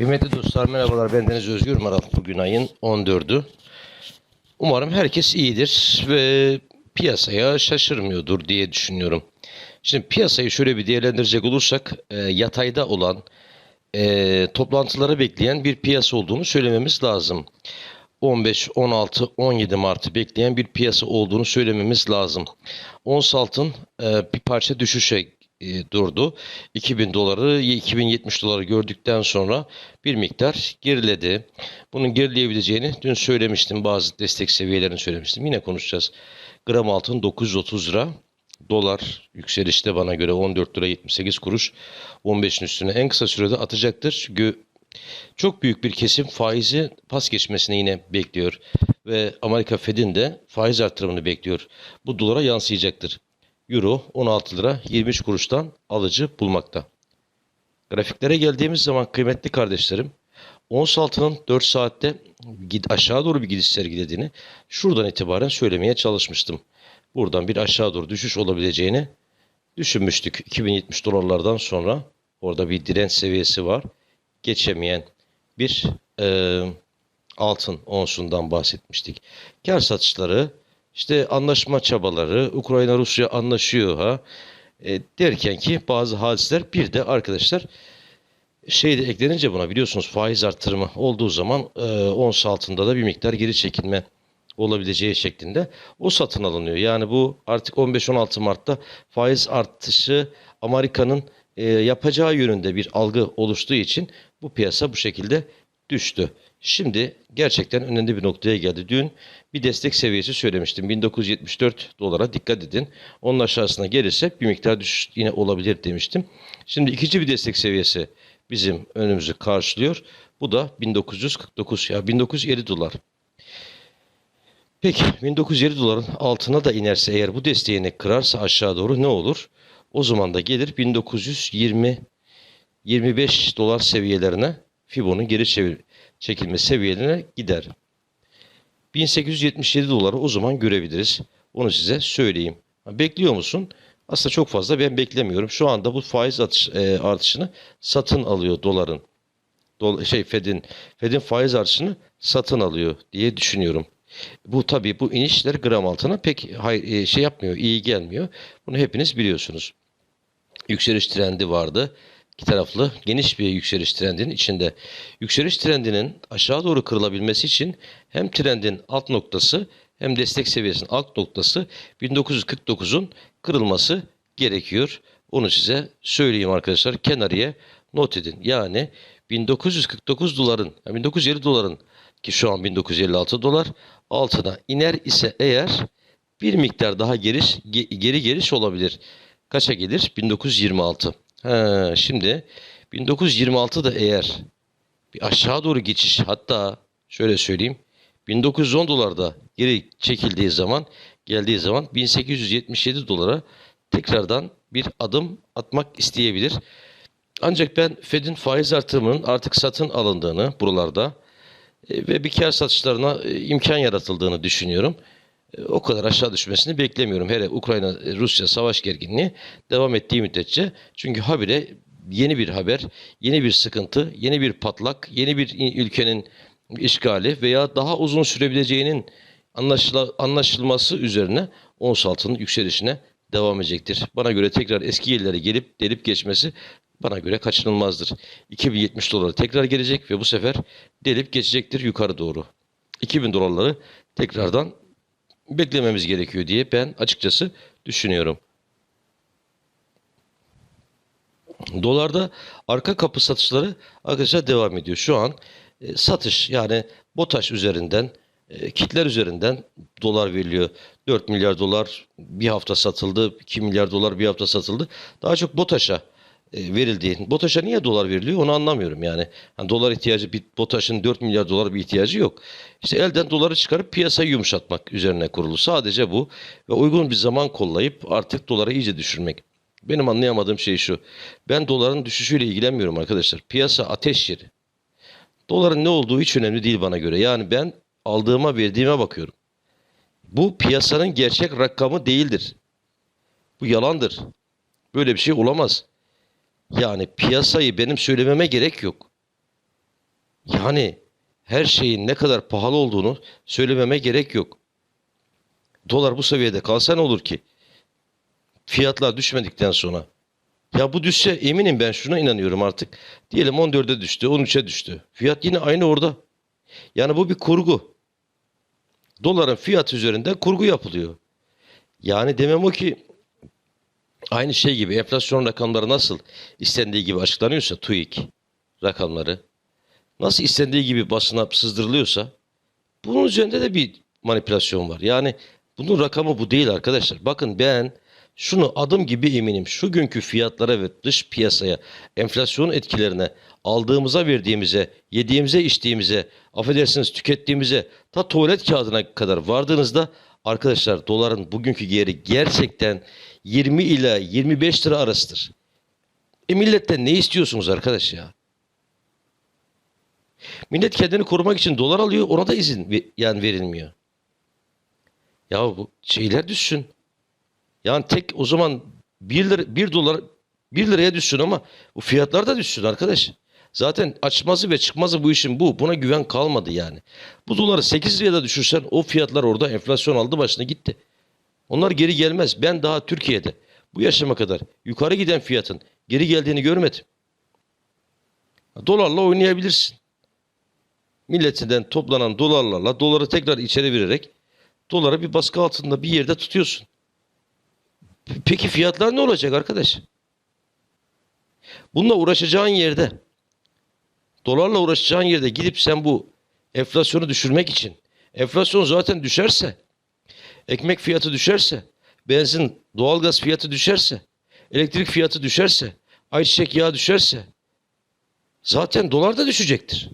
Kıymetli dostlar merhabalar bendeniz Özgür Maral bugün ayın 14'ü. Umarım herkes iyidir ve piyasaya şaşırmıyordur diye düşünüyorum. Şimdi piyasayı şöyle bir değerlendirecek olursak e, yatayda olan e, toplantıları bekleyen bir piyasa olduğunu söylememiz lazım. 15, 16, 17 Mart'ı bekleyen bir piyasa olduğunu söylememiz lazım. Ons altın e, bir parça düşüşe e, durdu. 2000 doları 2070 doları gördükten sonra bir miktar geriledi. Bunun gerileyebileceğini dün söylemiştim. Bazı destek seviyelerini söylemiştim. Yine konuşacağız. Gram altın 930 lira. Dolar yükselişte bana göre 14 lira 78 kuruş 15'in üstüne en kısa sürede atacaktır. Çünkü çok büyük bir kesim faizi pas geçmesini yine bekliyor. Ve Amerika Fed'in de faiz artırımını bekliyor. Bu dolara yansıyacaktır. Euro 16 lira 23 kuruştan alıcı bulmakta. Grafiklere geldiğimiz zaman kıymetli kardeşlerim ons altının 4 saatte aşağı doğru bir gidiş sergilediğini şuradan itibaren söylemeye çalışmıştım. Buradan bir aşağı doğru düşüş olabileceğini düşünmüştük. 2070 dolarlardan sonra orada bir direnç seviyesi var. Geçemeyen bir e, altın onsundan bahsetmiştik. Kar satışları, işte anlaşma çabaları, Ukrayna Rusya anlaşıyor ha e, derken ki bazı hadiseler bir de arkadaşlar şey de eklenince buna biliyorsunuz faiz artırımı olduğu zaman e, ons altında da bir miktar geri çekilme olabileceği şeklinde o satın alınıyor. Yani bu artık 15-16 Mart'ta faiz artışı Amerika'nın e, yapacağı yönünde bir algı oluştuğu için bu piyasa bu şekilde düştü. Şimdi gerçekten önemli bir noktaya geldi. Dün bir destek seviyesi söylemiştim. 1974 dolara dikkat edin. Onun aşağısına gelirse bir miktar düşüş yine olabilir demiştim. Şimdi ikinci bir destek seviyesi bizim önümüzü karşılıyor. Bu da 1949 ya 1950 dolar. Peki 1950 doların altına da inerse eğer bu desteğini kırarsa aşağı doğru ne olur? O zaman da gelir 1920 25 dolar seviyelerine Fibo'nun geri çevir, çekilme seviyelerine gider. 1877 doları o zaman görebiliriz. Onu size söyleyeyim. Bekliyor musun? Aslında çok fazla ben beklemiyorum. Şu anda bu faiz atış, e, artışını satın alıyor doların. Dol, şey Fed'in Fed'in faiz artışını satın alıyor diye düşünüyorum. Bu tabii bu inişler gram altına pek hay, e, şey yapmıyor, iyi gelmiyor. Bunu hepiniz biliyorsunuz. Yükseliş trendi vardı. İki taraflı geniş bir yükseliş trendinin içinde. Yükseliş trendinin aşağı doğru kırılabilmesi için hem trendin alt noktası hem destek seviyesinin alt noktası 1949'un kırılması gerekiyor. Onu size söyleyeyim arkadaşlar. Kenarıya not edin. Yani 1949 doların, yani 1950 doların ki şu an 1956 dolar altına iner ise eğer bir miktar daha geriş, ge- geri geliş olabilir. Kaça gelir? 1926. Ha, şimdi 1926'da eğer bir aşağı doğru geçiş hatta şöyle söyleyeyim 1910 dolarda geri çekildiği zaman geldiği zaman 1877 dolara tekrardan bir adım atmak isteyebilir. Ancak ben Fed'in faiz artırımının artık satın alındığını buralarda e, ve bir kar satışlarına e, imkan yaratıldığını düşünüyorum. E, O kadar aşağı düşmesini beklemiyorum. Hele Ukrayna-Rusya savaş gerginliği devam ettiği müddetçe. Çünkü habire yeni bir haber, yeni bir sıkıntı, yeni bir patlak, yeni bir ülkenin işgali veya daha uzun sürebileceğinin anlaşılması üzerine ons altının yükselişine devam edecektir. Bana göre tekrar eski yerlere gelip delip geçmesi bana göre kaçınılmazdır. 2070 dolara tekrar gelecek ve bu sefer delip geçecektir yukarı doğru. 2000 dolarları tekrardan beklememiz gerekiyor diye ben açıkçası düşünüyorum. Dolarda arka kapı satışları arkadaşlar devam ediyor. Şu an e, satış yani BOTAŞ üzerinden e, kitler üzerinden dolar veriliyor. 4 milyar dolar bir hafta satıldı. 2 milyar dolar bir hafta satıldı. Daha çok BOTAŞ'a verildiği. BOTAŞ'a niye dolar veriliyor onu anlamıyorum yani. Hani dolar ihtiyacı bir BOTAŞ'ın 4 milyar dolar bir ihtiyacı yok. İşte elden doları çıkarıp piyasayı yumuşatmak üzerine kurulu. Sadece bu ve uygun bir zaman kollayıp artık doları iyice düşürmek. Benim anlayamadığım şey şu. Ben doların düşüşüyle ilgilenmiyorum arkadaşlar. Piyasa ateş yeri. Doların ne olduğu hiç önemli değil bana göre. Yani ben aldığıma verdiğime bakıyorum. Bu piyasanın gerçek rakamı değildir. Bu yalandır. Böyle bir şey olamaz. Yani piyasayı benim söylememe gerek yok. Yani her şeyin ne kadar pahalı olduğunu söylememe gerek yok. Dolar bu seviyede kalsa ne olur ki? Fiyatlar düşmedikten sonra. Ya bu düşse eminim ben şuna inanıyorum artık. Diyelim 14'e düştü, 13'e düştü. Fiyat yine aynı orada. Yani bu bir kurgu. Doların fiyat üzerinden kurgu yapılıyor. Yani demem o ki aynı şey gibi enflasyon rakamları nasıl istendiği gibi açıklanıyorsa TÜİK rakamları nasıl istendiği gibi basına sızdırılıyorsa bunun üzerinde de bir manipülasyon var. Yani bunun rakamı bu değil arkadaşlar. Bakın ben şunu adım gibi eminim. Şu günkü fiyatlara ve dış piyasaya enflasyon etkilerine aldığımıza verdiğimize, yediğimize, içtiğimize, affedersiniz tükettiğimize ta tuvalet kağıdına kadar vardığınızda arkadaşlar doların bugünkü değeri gerçekten 20 ila 25 lira arasıdır. E milletten ne istiyorsunuz arkadaş ya? Millet kendini korumak için dolar alıyor ona da izin yani verilmiyor. Ya bu şeyler düşsün. Yani tek o zaman 1 lira 1 dolar 1 liraya düşsün ama bu fiyatlar da düşsün arkadaş. Zaten açmazı ve çıkmazı bu işin bu. Buna güven kalmadı yani. Bu doları 8 liraya da düşürsen o fiyatlar orada enflasyon aldı başına gitti. Onlar geri gelmez. Ben daha Türkiye'de bu yaşıma kadar yukarı giden fiyatın geri geldiğini görmedim. Dolarla oynayabilirsin. Milletinden toplanan dolarlarla doları tekrar içeri vererek doları bir baskı altında bir yerde tutuyorsun. Peki fiyatlar ne olacak arkadaş? Bununla uğraşacağın yerde, dolarla uğraşacağın yerde gidip sen bu enflasyonu düşürmek için, enflasyon zaten düşerse, ekmek fiyatı düşerse, benzin, doğalgaz fiyatı düşerse, elektrik fiyatı düşerse, ayçiçek yağı düşerse, zaten dolar da düşecektir.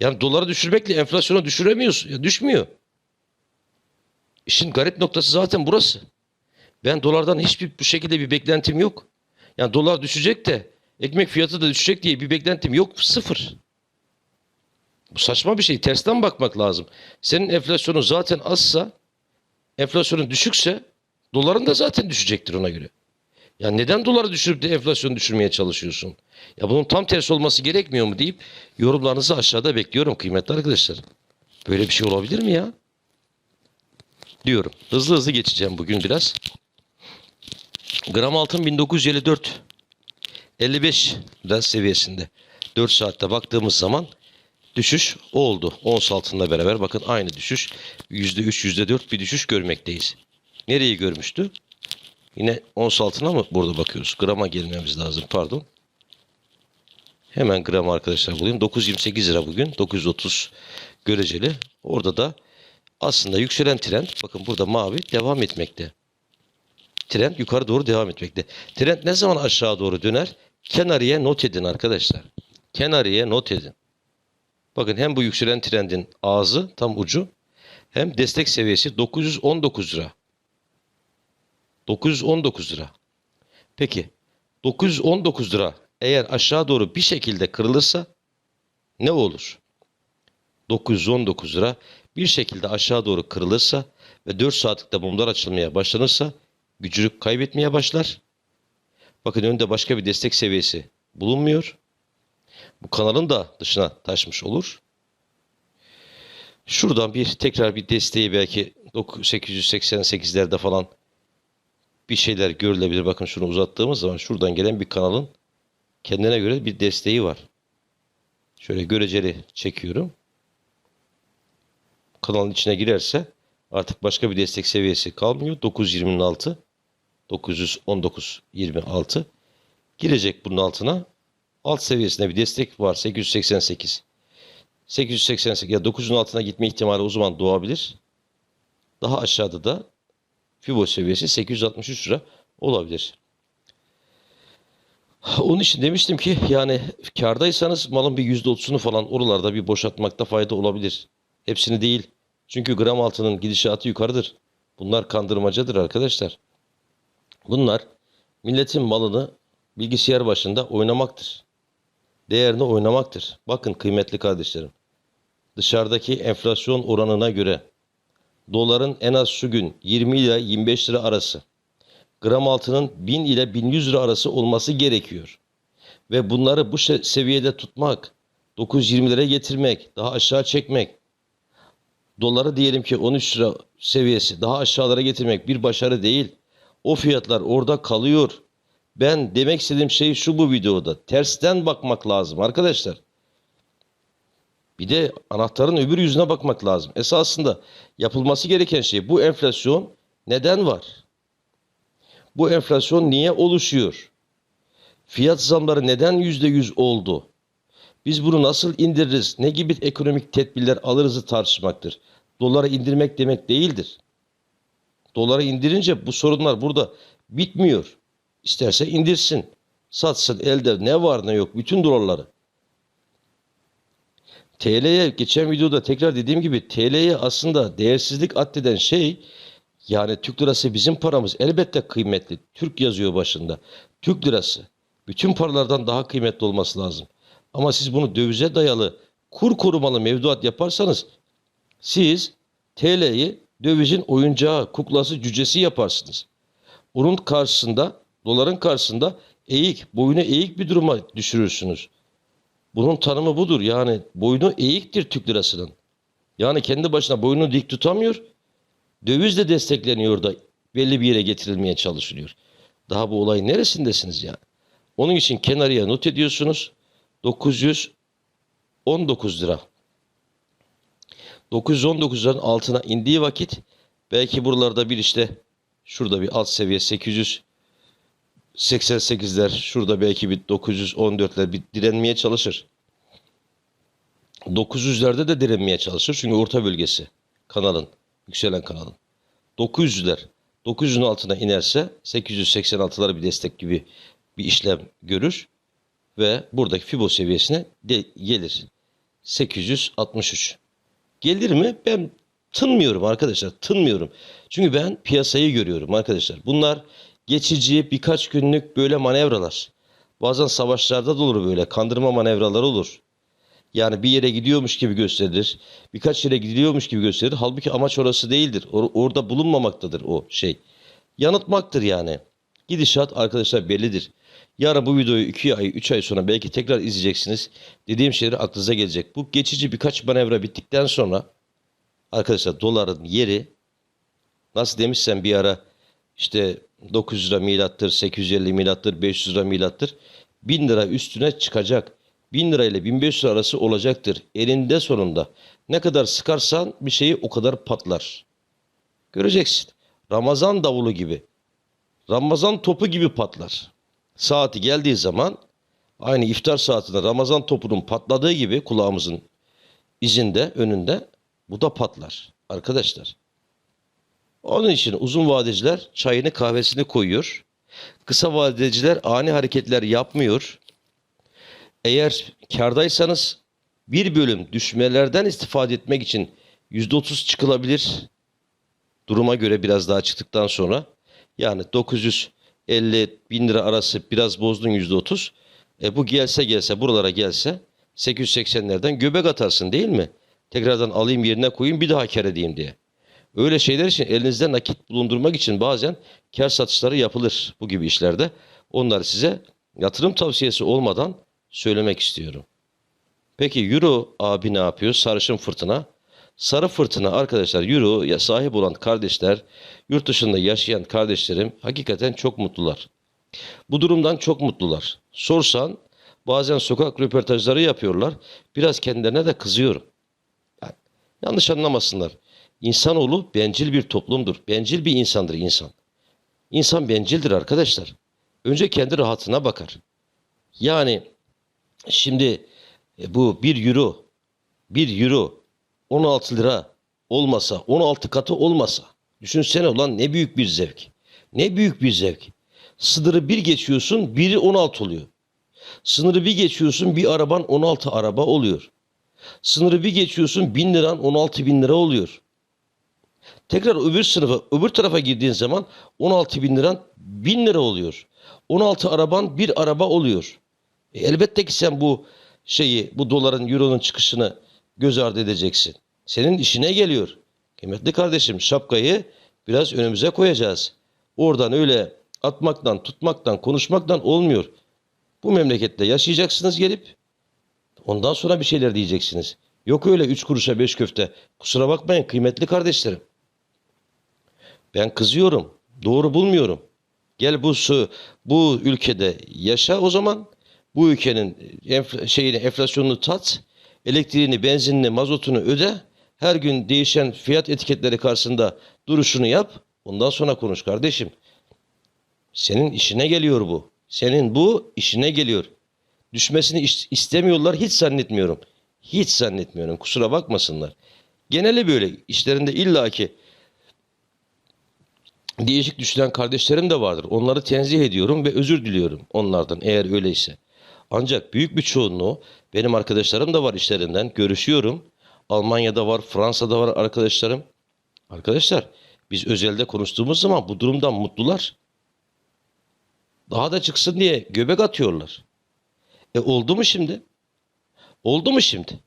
Yani doları düşürmekle enflasyonu düşüremiyorsun. Ya düşmüyor. İşin garip noktası zaten burası. Ben dolardan hiçbir bu şekilde bir beklentim yok. Yani dolar düşecek de ekmek fiyatı da düşecek diye bir beklentim yok. Sıfır. Bu saçma bir şey. Tersten bakmak lazım. Senin enflasyonun zaten azsa, enflasyonun düşükse doların da zaten düşecektir ona göre. Ya neden doları düşürüp de enflasyonu düşürmeye çalışıyorsun? Ya bunun tam tersi olması gerekmiyor mu deyip yorumlarınızı aşağıda bekliyorum kıymetli arkadaşlar. Böyle bir şey olabilir mi ya? Diyorum. Hızlı hızlı geçeceğim bugün biraz. Gram altın 1954 55 lira seviyesinde. 4 saatte baktığımız zaman düşüş oldu. Ons altınla beraber bakın aynı düşüş. %3 %4 bir düşüş görmekteyiz. Nereyi görmüştü? Yine ons altına mı burada bakıyoruz? Grama gelmemiz lazım pardon. Hemen gram arkadaşlar bulayım. 928 lira bugün. 930 göreceli. Orada da aslında yükselen trend bakın burada mavi devam etmekte. Trend yukarı doğru devam etmekte. Trend ne zaman aşağı doğru döner? Kenarıya not edin arkadaşlar. Kenarıya not edin. Bakın hem bu yükselen trendin ağzı tam ucu hem destek seviyesi 919 lira. 919 lira. Peki 919 lira eğer aşağı doğru bir şekilde kırılırsa ne olur? 919 lira bir şekilde aşağı doğru kırılırsa ve 4 saatlikte mumlar açılmaya başlanırsa gücünü kaybetmeye başlar. Bakın önünde başka bir destek seviyesi bulunmuyor. Bu kanalın da dışına taşmış olur. Şuradan bir tekrar bir desteği belki 888'lerde falan bir şeyler görülebilir. Bakın şunu uzattığımız zaman şuradan gelen bir kanalın kendine göre bir desteği var. Şöyle göreceli çekiyorum. Kanalın içine girerse artık başka bir destek seviyesi kalmıyor. 920'nin altı 919 26 girecek bunun altına. Alt seviyesinde bir destek var 888. 888 ya 9'un altına gitme ihtimali o zaman doğabilir. Daha aşağıda da Fibo seviyesi 863 lira olabilir. Onun için demiştim ki yani kardaysanız malın bir %30'unu falan oralarda bir boşaltmakta fayda olabilir. Hepsini değil. Çünkü gram altının gidişatı yukarıdır. Bunlar kandırmacadır arkadaşlar. Bunlar milletin malını bilgisayar başında oynamaktır. Değerini oynamaktır. Bakın kıymetli kardeşlerim. Dışarıdaki enflasyon oranına göre doların en az şu gün 20 ile 25 lira arası, gram altının 1000 ile 1100 lira arası olması gerekiyor. Ve bunları bu seviyede tutmak 920'lere getirmek, daha aşağı çekmek, doları diyelim ki 13 lira seviyesi daha aşağılara getirmek bir başarı değil. O fiyatlar orada kalıyor. Ben demek istediğim şey şu bu videoda. Tersten bakmak lazım arkadaşlar. Bir de anahtarın öbür yüzüne bakmak lazım. Esasında yapılması gereken şey bu enflasyon neden var? Bu enflasyon niye oluşuyor? Fiyat zamları neden %100 oldu? Biz bunu nasıl indiririz? Ne gibi ekonomik tedbirler alırızı tartışmaktır. Doları indirmek demek değildir. Doları indirince bu sorunlar burada bitmiyor. İsterse indirsin. Satsın elde ne var ne yok bütün dolarları. TL'ye geçen videoda tekrar dediğim gibi TL'ye aslında değersizlik addeden şey yani Türk lirası bizim paramız elbette kıymetli. Türk yazıyor başında. Türk lirası bütün paralardan daha kıymetli olması lazım. Ama siz bunu dövize dayalı kur korumalı mevduat yaparsanız siz TL'yi dövizin oyuncağı, kuklası, cücesi yaparsınız. Onun karşısında, doların karşısında eğik, boyunu eğik bir duruma düşürürsünüz. Bunun tanımı budur. Yani boynu eğiktir Türk lirasının. Yani kendi başına boynunu dik tutamıyor. Dövizle destekleniyor da belli bir yere getirilmeye çalışılıyor. Daha bu olayın neresindesiniz yani? Onun için kenarıya not ediyorsunuz. 919 lira. 919 liranın altına indiği vakit belki buralarda bir işte şurada bir alt seviye 888'ler şurada belki bir 914'ler bir direnmeye çalışır. 900'lerde de direnmeye çalışır çünkü orta bölgesi kanalın yükselen kanalın. 900'ler 900'ün altına inerse 886'lara bir destek gibi bir işlem görür ve buradaki Fibo seviyesine de gelir. 863. Gelir mi? Ben tınmıyorum arkadaşlar. Tınmıyorum. Çünkü ben piyasayı görüyorum arkadaşlar. Bunlar geçici birkaç günlük böyle manevralar. Bazen savaşlarda da olur böyle kandırma manevraları olur. Yani bir yere gidiyormuş gibi gösterilir. Birkaç yere gidiyormuş gibi gösterilir. Halbuki amaç orası değildir. Or- orada bulunmamaktadır o şey. Yanıltmaktır yani. Gidişat arkadaşlar bellidir. Yarın bu videoyu 2 ay 3 ay sonra belki tekrar izleyeceksiniz. Dediğim şeyler aklınıza gelecek. Bu geçici birkaç manevra bittikten sonra arkadaşlar doların yeri nasıl demişsem bir ara işte 900 lira milattır, 850 milattır, 500 lira milattır. 1000 lira üstüne çıkacak. 1000 lira ile 1500 lira arası olacaktır. Elinde sonunda. Ne kadar sıkarsan bir şeyi o kadar patlar. Göreceksin. Ramazan davulu gibi. Ramazan topu gibi patlar. Saati geldiği zaman aynı iftar saatinde Ramazan topunun patladığı gibi kulağımızın izinde, önünde bu da patlar arkadaşlar. Onun için uzun vadeciler çayını kahvesini koyuyor. Kısa vadeciler ani hareketler yapmıyor. Eğer kardaysanız bir bölüm düşmelerden istifade etmek için %30 çıkılabilir. Duruma göre biraz daha çıktıktan sonra. Yani 950 bin lira arası biraz bozdun %30. E bu gelse gelse buralara gelse 880'lerden göbek atarsın değil mi? Tekrardan alayım yerine koyayım bir daha kar edeyim diye. Öyle şeyler için elinizde nakit bulundurmak için bazen kar satışları yapılır bu gibi işlerde. Onları size yatırım tavsiyesi olmadan söylemek istiyorum. Peki Euro abi ne yapıyor? Sarışın fırtına. Sarı fırtına arkadaşlar Euro'ya sahip olan kardeşler, yurt dışında yaşayan kardeşlerim hakikaten çok mutlular. Bu durumdan çok mutlular. Sorsan bazen sokak röportajları yapıyorlar. Biraz kendilerine de kızıyorum. Yani yanlış anlamasınlar. İnsanoğlu bencil bir toplumdur. Bencil bir insandır insan. İnsan bencildir arkadaşlar. Önce kendi rahatına bakar. Yani şimdi e, bu 1 euro 1 euro 16 lira olmasa 16 katı olmasa düşünsene ulan ne büyük bir zevk. Ne büyük bir zevk. Sınırı bir geçiyorsun biri 16 oluyor. Sınırı bir geçiyorsun bir araban 16 araba oluyor. Sınırı bir geçiyorsun 1000 liran 16 bin lira oluyor. Tekrar öbür sınıfa, öbür tarafa girdiğin zaman 16 bin liran 1000 lira oluyor. 16 araban bir araba oluyor. E, elbette ki sen bu şeyi, bu doların, euronun çıkışını göz ardı edeceksin. Senin işine geliyor. Kıymetli kardeşim şapkayı biraz önümüze koyacağız. Oradan öyle atmaktan, tutmaktan, konuşmaktan olmuyor. Bu memlekette yaşayacaksınız gelip. Ondan sonra bir şeyler diyeceksiniz. Yok öyle üç kuruşa beş köfte. Kusura bakmayın kıymetli kardeşlerim. Ben kızıyorum. Doğru bulmuyorum. Gel bu su, bu ülkede yaşa o zaman. Bu ülkenin enfla, şeyini, enflasyonunu tat. Elektriğini, benzinini, mazotunu öde. Her gün değişen fiyat etiketleri karşısında duruşunu yap. Ondan sonra konuş kardeşim. Senin işine geliyor bu. Senin bu işine geliyor. Düşmesini is- istemiyorlar hiç zannetmiyorum. Hiç zannetmiyorum. Kusura bakmasınlar. Geneli böyle. İşlerinde illaki değişik düşünen kardeşlerim de vardır. Onları tenzih ediyorum ve özür diliyorum onlardan eğer öyleyse. Ancak büyük bir çoğunluğu benim arkadaşlarım da var işlerinden. Görüşüyorum. Almanya'da var, Fransa'da var arkadaşlarım. Arkadaşlar biz özelde konuştuğumuz zaman bu durumdan mutlular. Daha da çıksın diye göbek atıyorlar. E oldu mu şimdi? Oldu mu şimdi?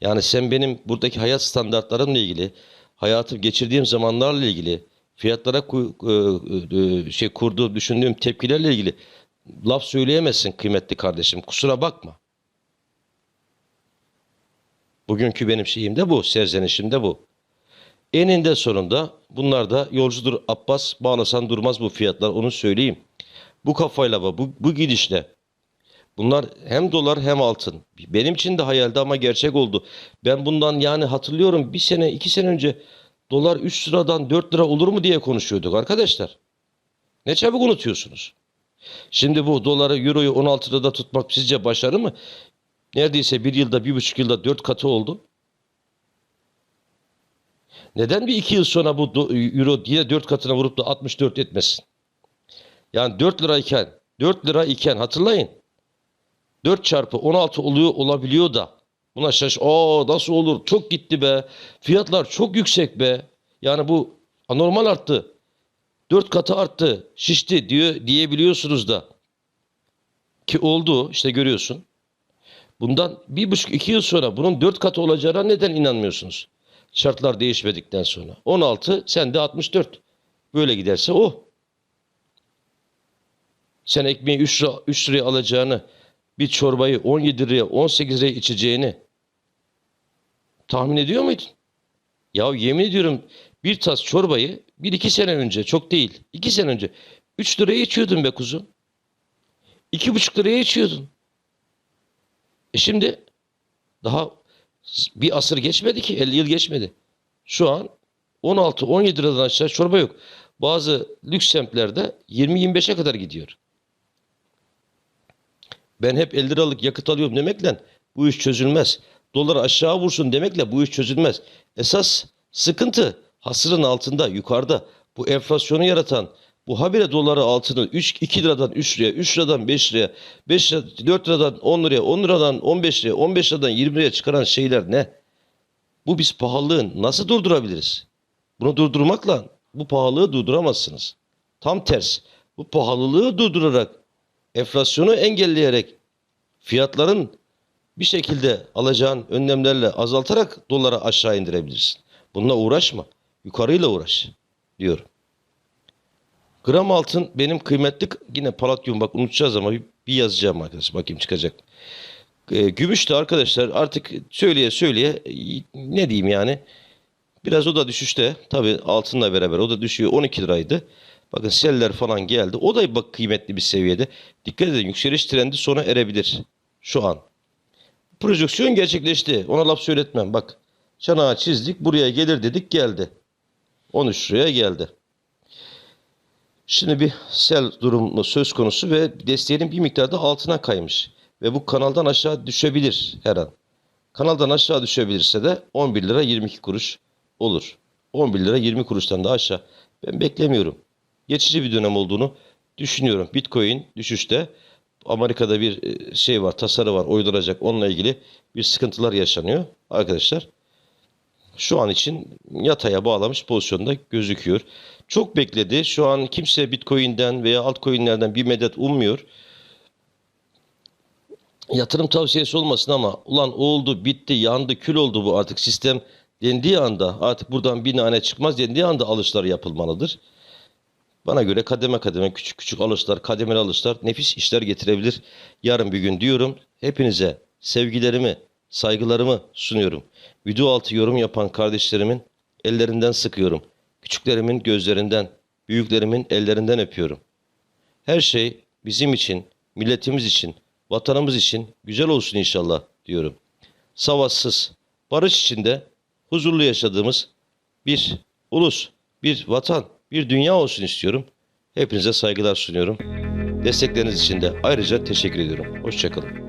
Yani sen benim buradaki hayat standartlarımla ilgili, hayatım geçirdiğim zamanlarla ilgili, fiyatlara e, e, şey kurduğum, düşündüğüm tepkilerle ilgili laf söyleyemezsin kıymetli kardeşim. Kusura bakma. Bugünkü benim şeyim de bu, serzenişim de bu. Eninde sonunda bunlar da yolcudur Abbas bağlasan durmaz bu fiyatlar onu söyleyeyim. Bu kafayla bu, bu gidişle bunlar hem dolar hem altın. Benim için de hayaldi ama gerçek oldu. Ben bundan yani hatırlıyorum bir sene iki sene önce dolar 3 liradan 4 lira olur mu diye konuşuyorduk arkadaşlar. Ne çabuk unutuyorsunuz. Şimdi bu doları euroyu 16 lirada tutmak sizce başarı mı? Neredeyse bir yılda bir buçuk yılda dört katı oldu. Neden bir iki yıl sonra bu euro yine 4 katına vurup da 64 etmesin? Yani 4 lirayken 4 lira iken hatırlayın. 4 çarpı 16 oluyor olabiliyor da buna şaş aa nasıl olur? Çok gitti be. Fiyatlar çok yüksek be. Yani bu anormal arttı. 4 katı arttı. Şişti diyor diyebiliyorsunuz da. Ki oldu işte görüyorsun. Bundan bir buçuk iki yıl sonra bunun 4 katı olacağına neden inanmıyorsunuz? Şartlar değişmedikten sonra. 16 sen de 64 böyle giderse o. Sen ekmeği 3 lira, 3 liraya alacağını bir çorbayı 17 liraya 18 liraya içeceğini tahmin ediyor muydun? Ya yemin ediyorum bir tas çorbayı bir iki sene önce çok değil iki sene önce 3 liraya içiyordun be kuzum. iki buçuk liraya içiyordun. E şimdi daha bir asır geçmedi ki 50 yıl geçmedi. Şu an 16-17 liradan aşağı çorba yok. Bazı lüks semtlerde 20-25'e kadar gidiyor. Ben hep 50 liralık yakıt alıyorum demekle bu iş çözülmez. Dolar aşağı vursun demekle bu iş çözülmez. Esas sıkıntı hasırın altında, yukarıda. Bu enflasyonu yaratan, bu habire doları altını 3, 2 liradan 3 liraya, 3 liradan 5 liraya, 5 lira, 4 liradan 10 liraya, 10 liradan 15 liraya, 15 liradan 20 liraya çıkaran şeyler ne? Bu biz pahalılığın nasıl durdurabiliriz? Bunu durdurmakla bu pahalılığı durduramazsınız. Tam ters. Bu pahalılığı durdurarak enflasyonu engelleyerek fiyatların bir şekilde alacağın önlemlerle azaltarak doları aşağı indirebilirsin. Bununla uğraşma. Yukarıyla uğraş diyorum. Gram altın benim kıymetli yine paladyum bak unutacağız ama bir, yazacağım arkadaşlar. Bakayım çıkacak. E, gümüş de arkadaşlar artık söyleye söyleye ne diyeyim yani biraz o da düşüşte tabi altınla beraber o da düşüyor 12 liraydı. Bakın seller falan geldi. O da bak kıymetli bir seviyede. Dikkat edin yükseliş trendi sona erebilir. Şu an. Projeksiyon gerçekleşti. Ona laf söyletmem. Bak çanağı çizdik. Buraya gelir dedik geldi. 13 liraya geldi. Şimdi bir sel durumu söz konusu ve desteğinin bir miktarda altına kaymış. Ve bu kanaldan aşağı düşebilir her an. Kanaldan aşağı düşebilirse de 11 lira 22 kuruş olur. 11 lira 20 kuruştan da aşağı. Ben beklemiyorum. Geçici bir dönem olduğunu düşünüyorum. Bitcoin düşüşte. Amerika'da bir e, şey var, tasarı var, uyduracak. Onunla ilgili bir sıkıntılar yaşanıyor arkadaşlar. Şu an için yataya bağlamış pozisyonda gözüküyor. Çok bekledi. Şu an kimse Bitcoin'den veya altcoin'lerden bir medet ummuyor. Yatırım tavsiyesi olmasın ama ulan oldu, bitti, yandı, kül oldu bu artık sistem dendiği anda artık buradan bir nane çıkmaz dendiği anda alışlar yapılmalıdır. Bana göre kademe kademe küçük küçük alışlar, kademeli alışlar nefis işler getirebilir. Yarın bir gün diyorum. Hepinize sevgilerimi, saygılarımı sunuyorum. Video altı yorum yapan kardeşlerimin ellerinden sıkıyorum. Küçüklerimin gözlerinden, büyüklerimin ellerinden öpüyorum. Her şey bizim için, milletimiz için, vatanımız için güzel olsun inşallah diyorum. Savaşsız, barış içinde huzurlu yaşadığımız bir ulus, bir vatan, bir dünya olsun istiyorum. Hepinize saygılar sunuyorum. Destekleriniz için de ayrıca teşekkür ediyorum. Hoşçakalın.